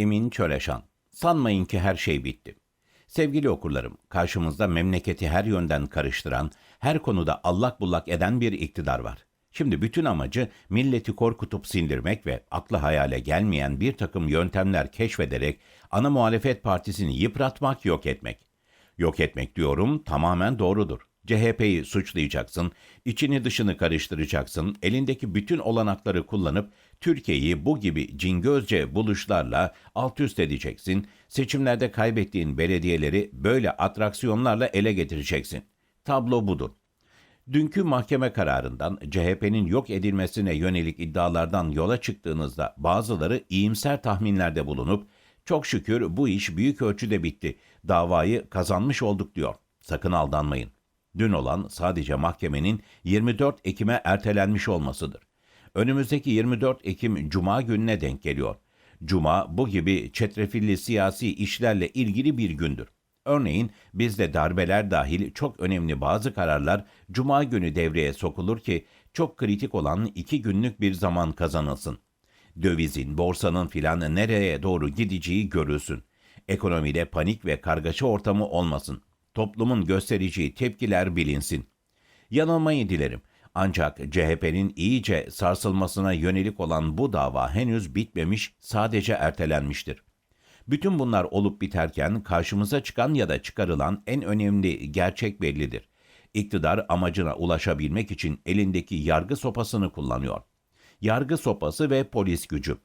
Emin Çöleşan. Sanmayın ki her şey bitti. Sevgili okurlarım, karşımızda memleketi her yönden karıştıran, her konuda allak bullak eden bir iktidar var. Şimdi bütün amacı milleti korkutup sindirmek ve aklı hayale gelmeyen bir takım yöntemler keşfederek ana muhalefet partisini yıpratmak, yok etmek. Yok etmek diyorum tamamen doğrudur. CHP'yi suçlayacaksın, içini dışını karıştıracaksın, elindeki bütün olanakları kullanıp Türkiye'yi bu gibi cingözce buluşlarla alt üst edeceksin, seçimlerde kaybettiğin belediyeleri böyle atraksiyonlarla ele getireceksin. Tablo budur. Dünkü mahkeme kararından CHP'nin yok edilmesine yönelik iddialardan yola çıktığınızda bazıları iyimser tahminlerde bulunup çok şükür bu iş büyük ölçüde bitti. Davayı kazanmış olduk diyor. Sakın aldanmayın. Dün olan sadece mahkemenin 24 Ekim'e ertelenmiş olmasıdır. Önümüzdeki 24 Ekim Cuma gününe denk geliyor. Cuma bu gibi çetrefilli siyasi işlerle ilgili bir gündür. Örneğin bizde darbeler dahil çok önemli bazı kararlar Cuma günü devreye sokulur ki çok kritik olan iki günlük bir zaman kazanılsın. Dövizin, borsanın filan nereye doğru gideceği görülsün. Ekonomide panik ve kargaşa ortamı olmasın. Toplumun göstereceği tepkiler bilinsin. Yanılmayı dilerim. Ancak CHP'nin iyice sarsılmasına yönelik olan bu dava henüz bitmemiş, sadece ertelenmiştir. Bütün bunlar olup biterken karşımıza çıkan ya da çıkarılan en önemli gerçek bellidir. İktidar amacına ulaşabilmek için elindeki yargı sopasını kullanıyor. Yargı sopası ve polis gücü.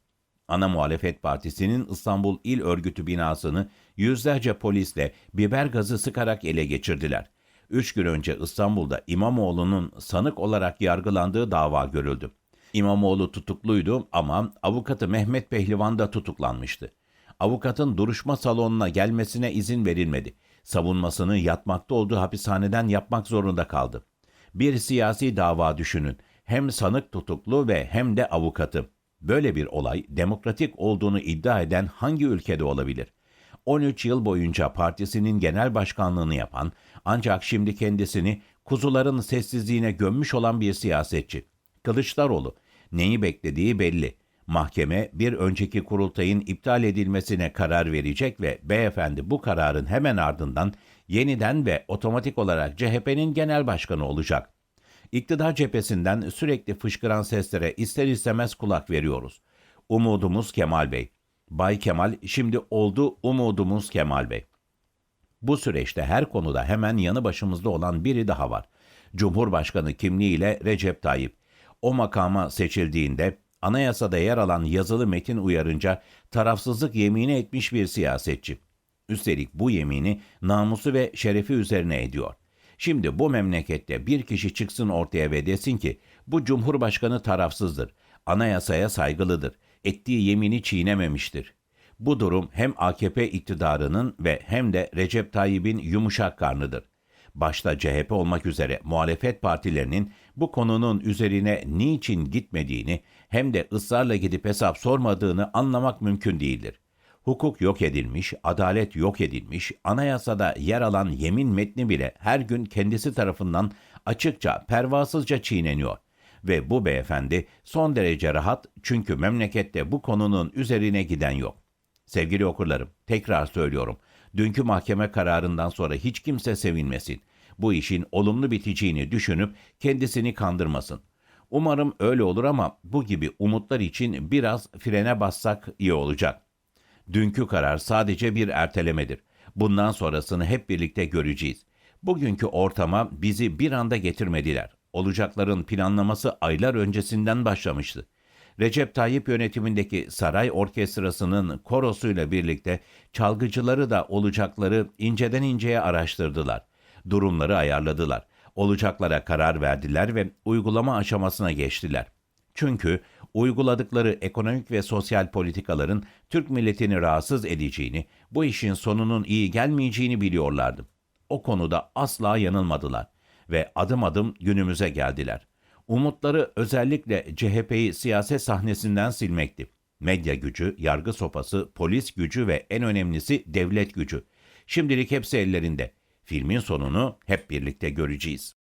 Ana Muhalefet Partisi'nin İstanbul İl Örgütü binasını yüzlerce polisle biber gazı sıkarak ele geçirdiler. Üç gün önce İstanbul'da İmamoğlu'nun sanık olarak yargılandığı dava görüldü. İmamoğlu tutukluydu ama avukatı Mehmet Pehlivan da tutuklanmıştı. Avukatın duruşma salonuna gelmesine izin verilmedi. Savunmasını yatmakta olduğu hapishaneden yapmak zorunda kaldı. Bir siyasi dava düşünün. Hem sanık tutuklu ve hem de avukatı. Böyle bir olay demokratik olduğunu iddia eden hangi ülkede olabilir? 13 yıl boyunca partisinin genel başkanlığını yapan ancak şimdi kendisini kuzuların sessizliğine gömmüş olan bir siyasetçi. Kılıçdaroğlu neyi beklediği belli. Mahkeme bir önceki kurultayın iptal edilmesine karar verecek ve beyefendi bu kararın hemen ardından yeniden ve otomatik olarak CHP'nin genel başkanı olacak. İktidar cephesinden sürekli fışkıran seslere ister istemez kulak veriyoruz. Umudumuz Kemal Bey. Bay Kemal şimdi oldu umudumuz Kemal Bey. Bu süreçte her konuda hemen yanı başımızda olan biri daha var. Cumhurbaşkanı kimliğiyle Recep Tayyip. O makama seçildiğinde anayasada yer alan yazılı metin uyarınca tarafsızlık yemini etmiş bir siyasetçi. Üstelik bu yemini namusu ve şerefi üzerine ediyor. Şimdi bu memlekette bir kişi çıksın ortaya ve desin ki bu cumhurbaşkanı tarafsızdır, anayasaya saygılıdır, ettiği yemini çiğnememiştir. Bu durum hem AKP iktidarının ve hem de Recep Tayyip'in yumuşak karnıdır. Başta CHP olmak üzere muhalefet partilerinin bu konunun üzerine niçin gitmediğini hem de ısrarla gidip hesap sormadığını anlamak mümkün değildir. Hukuk yok edilmiş, adalet yok edilmiş, anayasada yer alan yemin metni bile her gün kendisi tarafından açıkça, pervasızca çiğneniyor. Ve bu beyefendi son derece rahat çünkü memlekette bu konunun üzerine giden yok. Sevgili okurlarım, tekrar söylüyorum. Dünkü mahkeme kararından sonra hiç kimse sevinmesin. Bu işin olumlu biteceğini düşünüp kendisini kandırmasın. Umarım öyle olur ama bu gibi umutlar için biraz frene bassak iyi olacak. Dünkü karar sadece bir ertelemedir. Bundan sonrasını hep birlikte göreceğiz. Bugünkü ortama bizi bir anda getirmediler. Olacakların planlaması aylar öncesinden başlamıştı. Recep Tayyip yönetimindeki saray orkestrasının korosuyla birlikte çalgıcıları da olacakları inceden inceye araştırdılar. Durumları ayarladılar. Olacaklara karar verdiler ve uygulama aşamasına geçtiler. Çünkü uyguladıkları ekonomik ve sosyal politikaların Türk milletini rahatsız edeceğini, bu işin sonunun iyi gelmeyeceğini biliyorlardı. O konuda asla yanılmadılar ve adım adım günümüze geldiler. Umutları özellikle CHP'yi siyaset sahnesinden silmekti. Medya gücü, yargı sopası, polis gücü ve en önemlisi devlet gücü. Şimdilik hepsi ellerinde. Filmin sonunu hep birlikte göreceğiz.